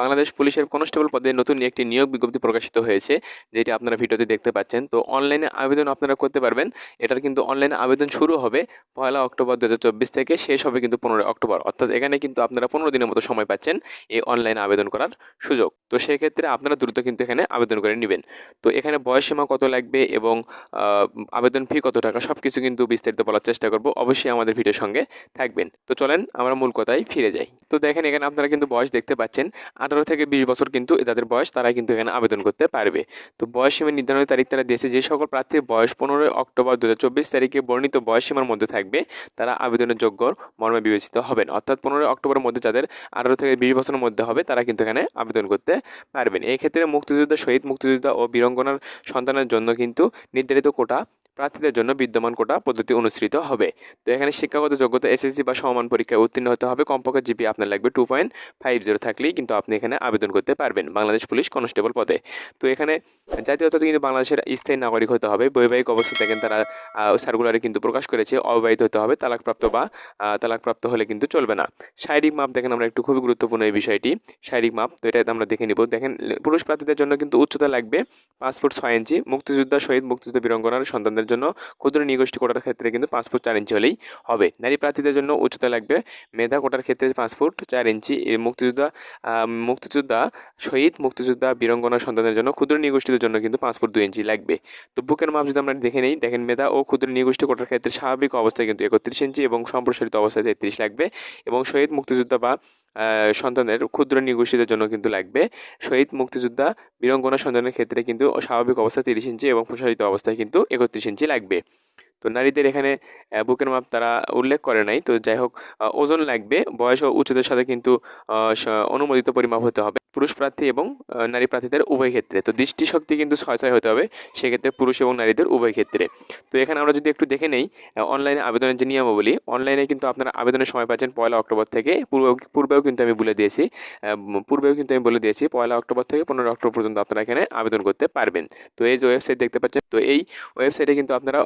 বাংলাদেশ পুলিশের কনস্টেবল পদে নতুন একটি নিয়োগ বিজ্ঞপ্তি প্রকাশিত হয়েছে, যেটি আপনারা ভিডিওতে দেখতে পাচ্ছেন। তো অনলাইনে আবেদন আপনারা করতে পারবেন। এটার কিন্তু অনলাইনে আবেদন শুরু হবে পয়লা অক্টোবর দু হাজার চব্বিশ থেকে, শেষ হবে কিন্তু পনেরোই অক্টোবর। অর্থাৎ এখানে কিন্তু আপনারা পনেরো দিনের মতো সময় পাচ্ছেন এই অনলাইনে আবেদন করার সুযোগ। তো সেক্ষেত্রে আপনারা দ্রুত কিন্তু এখানে আবেদন করে নেবেন। তো এখানে বয়সসীমা কত লাগবে এবং আবেদন ফি কত টাকা সব কিছু কিন্তু বিস্তারিত বলার চেষ্টা করব। অবশ্যই আমাদের ভিডিওর সঙ্গে থাকবেন। তো চলেন, আমরা মূল কথায় ফিরে যাই। তো দেখেন এখানে আপনারা কিন্তু বয়স দেখতে পাচ্ছেন। আঠারো থেকে বিশ বছর কিন্তু তাদের বয়স তারা কিন্তু এখানে আবেদন করতে পারবে। তো বয়স সীমা নির্ধারণের তারিখ তারা দিয়েছে। যে সকল প্রার্থীর বয়স পনেরোই অক্টোবর দু হাজার চব্বিশ তারিখে বর্ণিত বয়স সীমার মধ্যে থাকবে, তারা আবেদনের যোগ্য মর্মে বিবেচিত হবেন। অর্থাৎ পনেরোই অক্টোবরের মধ্যে যাদের আঠারো থেকে বিশ বছরের মধ্যে হবে, তারা কিন্তু এখানে আবেদন করতে পারবেন। এই ক্ষেত্রে মুক্তিযোদ্ধা শহীদ, মুক্তিযোদ্ধা ও বীরঙ্গনার সন্তানের জন্য কিন্তু নির্ধারিত কোটা, প্রার্থীদের জন্য বিদ্যমান কোটা পদ্ধতি অনুসৃত হবে। তো এখানে শিক্ষাগত যোগ্যতা, এসএসসি বা সমান পরীক্ষায় উত্তীর্ণ হতে হবে। কমপক্ষে জিপি আপনার লাগবে টু পয়েন্ট ফাইভ জিরো থাকলেই কিন্তু আপনি এখানে আবেদন করতে পারবেন বাংলাদেশ পুলিশ কনস্টেবল পদে। তো এখানে জাতীয়তা কিন্তু বাংলাদেশের স্থায়ী নাগরিক হতে হবে। বৈবাহিক অবস্থা থাকেন তারা সার্কুলারে কিন্তু প্রকাশ করেছে, অবিবাহিত হতে হবে, তালাকপ্রাপ্ত বা তালাকপ্রাপ্ত হলে কিন্তু চলবে না। শারীরিক মাপ দেখেন আমরা একটু খুবই গুরুত্বপূর্ণ এই বিষয়টি। শারীরিক মাপ, তো এটা আমরা দেখে নিব। দেখেন, পুরুষ প্রার্থীদের জন্য কিন্তু উচ্চতা লাগবে ফুট ছয় ইঞ্চি। মুক্তিযোদ্ধা শহীদ মুক্তিযুদ্ধ বীরঙ্গনার সন্তানদের জন্য ক্ষুদ্র নিগোষ্ঠী কোটার ক্ষেত্রে কিন্তু ফুট চার ইঞ্চি হলেই হবে। নারী প্রার্থীদের জন্য উচ্চতা লাগবে, মেধা কোটার ক্ষেত্রে ফুট চার ইঞ্চি। মুক্তিযোদ্ধা মুক্তিযোদ্ধা শহীদ মুক্তিযোদ্ধা বীরঙ্গনা সন্তানের জন্য ক্ষুদ্র নিগোষ্ঠীদের জন্য কিন্তু পাঁচ ফুট দুই ইঞ্চি লাগবে। তো বুকের মাপ যদি আমরা দেখে নিই, দেখেন মেধা ও ক্ষুদ্র নিগোষ্ঠী কোটার ক্ষেত্রে স্বাভাবিক অবস্থায় কিন্তু একত্রিশ ইঞ্চি এবং সম্প্রসারিত অবস্থায় তেত্রিশ লাগবে এবং শহীদ মুক্তিযোদ্ধা বা সন্তানের ক্ষুদ্র নিগোষ্ঠীদের জন্য কিন্তু লাগবে। শহীদ মুক্তিযোদ্ধা বীরঙ্গনা সন্তানের ক্ষেত্রে কিন্তু স্বাভাবিক অবস্থায় তিরিশ ইঞ্চি এবং প্রসারিত অবস্থায় কিন্তু একত্রিশ ইঞ্চি লাগবে। তো নারীদের এখানে বুকের মাপ তারা উল্লেখ করে নাই। তো যাই হোক ওজন লাগবে, বয়স ও উচ্চতার সাথে কিন্তু অনুমোদিত পরিমাপ হতে হবে। পুরুষ প্রার্থী এবং নারী প্রার্থীদের উভয় ক্ষেত্রে। তো দৃষ্টিশক্তি কিন্তু ছয় ছয় হতে হবে, সেক্ষেত্রে পুরুষ এবং নারীদের উভয় ক্ষেত্রে। তো এখানে আমরা যদি একটু দেখে নেই অনলাইনে আবেদনের যে নিয়মাবলী, অনলাইনে কিন্তু আপনারা আবেদনের সময় পাচ্ছেন পয়লা অক্টোবর থেকে, পূর্ব, পূর্বেও কিন্তু আমি বলে দিয়েছি পূর্বেও কিন্তু আমি বলে দিয়েছি, পয়লা অক্টোবর থেকে পনেরো অক্টোবর পর্যন্ত আপনারা এখানে আবেদন করতে পারবেন। তো এই যে ওয়েবসাইট দেখতে পাচ্ছেন, তো এই ওয়েবসাইটে কিন্তু আপনারা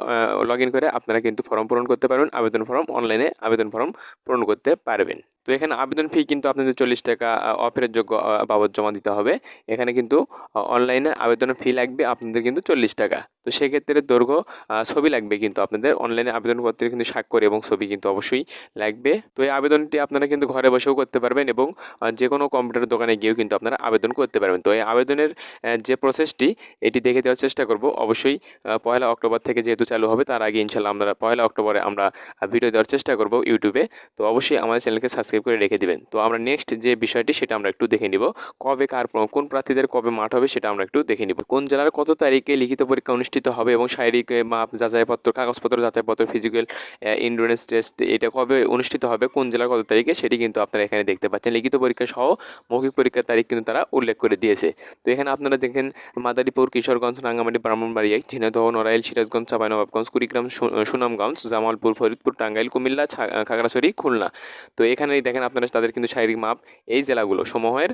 লগ ইন করে আপনারা কিন্তু ফর্ম পূরণ করতে পারবেন, আবেদন ফর্ম অনলাইনে আবেদন ফর্ম পূরণ করতে পারবেন। তো এখানে আবেদন ফি কিন্তু আপনাদের চল্লিশ টাকা অফের যোগ্য বাবদ জমা দিতে হবে। এখানে কিন্তু অনলাইনে আবেদনের ফি লাগবে আপনাদের কিন্তু চল্লিশ টাকা। তো সেক্ষেত্রে দৈর্ঘ্য ছবি লাগবে কিন্তু আপনাদের। অনলাইনে আবেদনপত্রে কিন্তু স্বাক্ষর এবং ছবি কিন্তু অবশ্যই লাগবে। তো এই আবেদনটি আপনারা কিন্তু ঘরে বসেও করতে পারবেন এবং যে কোনো কম্পিউটার দোকানে গিয়েও কিন্তু আপনারা আবেদন করতে পারবেন। তো এই আবেদনের যে প্রসেসটি এটি দেখে দেওয়ার চেষ্টা করব। অবশ্যই পয়লা অক্টোবর থেকে যেহেতু চালু হবে, তার আগে ইনশাল্লাহ আমরা পয়লা অক্টোবরে আমরা ভিডিও দেওয়ার চেষ্টা করব ইউটিউবে। তো অবশ্যই আমাদের চ্যানেলকে সাবস্ক্রাইব করে রেখে দিবেন। তো আমরা নেক্সট যে বিষয়টি সেটা আমরা একটু দেখে নিব। কবে কার কোন প্রার্থীদের কবে মাঠ হবে সেটা আমরা একটু দেখে নিব। কোন জেলার কত তারিখে লিখিত পরীক্ষা অনুষ্ঠিত হবে এবং শারীরিক মাপ, যাচাইপত্র, কাগজপত্র, যাচাইপত্র ফিজিক্যাল ইন্ডুরেন্স টেস্ট এটা কবে অনুষ্ঠিত হবে, কোন জেলার কত তারিখে সেটি কিন্তু আপনারা এখানে দেখতে পাচ্ছেন। লিখিত পরীক্ষা সহ মৌখিক পরীক্ষার তারিখ কিন্তু তারা উল্লেখ করে দিয়েছে। তো এখানে আপনারা দেখেন মাদারীপুর, কিশোরগঞ্জ, রাঙ্গামাটি, ব্রাহ্মণবাড়িয়া, ঝিনাইদহ, নড়াইল, সিরাজগঞ্জ চাঁপাইনবাবগঞ্জ কুড়িগ্রাম সুনামগঞ্জ, জামালপুর, ফরিদপুর, টাঙ্গাইল, কুমিল্লা খাগড়াছড়ি, খুলনা। তো এখানে দেখেন আপনারা তাদের কিন্তু শারীরিক মাপ, এই জেলাগুলো সমূহের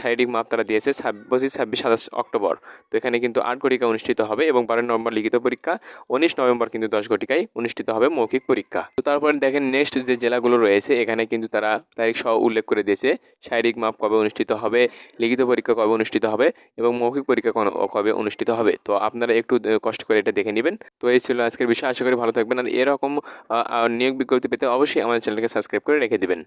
শারীরিক মাপ তারা দিয়েছে ছাব্বিশ ছাব্বিশ, সাতাশ অক্টোবর। তো এখানে কিন্তু আট ঘটিকা অনুষ্ঠিত হবে এবং বারো নভেম্বর লিখিত পরীক্ষা, উনিশ নভেম্বর কিন্তু দশ ঘটিকায় অনুষ্ঠিত হবে মৌখিক পরীক্ষা। তো তারপরে দেখেন নেক্সট যে জেলাগুলো রয়েছে, এখানে কিন্তু তারা তারিখ সহ উল্লেখ করে দিয়েছে, শারীরিক মাপ কবে অনুষ্ঠিত হবে, লিখিত পরীক্ষা কবে অনুষ্ঠিত হবে এবং মৌখিক পরীক্ষা কবে অনুষ্ঠিত হবে। তো আপনারা একটু কষ্ট করে এটা দেখে নেবেন। তো এই ছিল আজকের বিষয়, আশা করি ভালো থাকবেন। আর এরকম নিয়োগ বিজ্ঞপ্তি পেতে অবশ্যই আমাদের চ্যানেলকে সাবস্ক্রাইব করে রেখে দিবেন।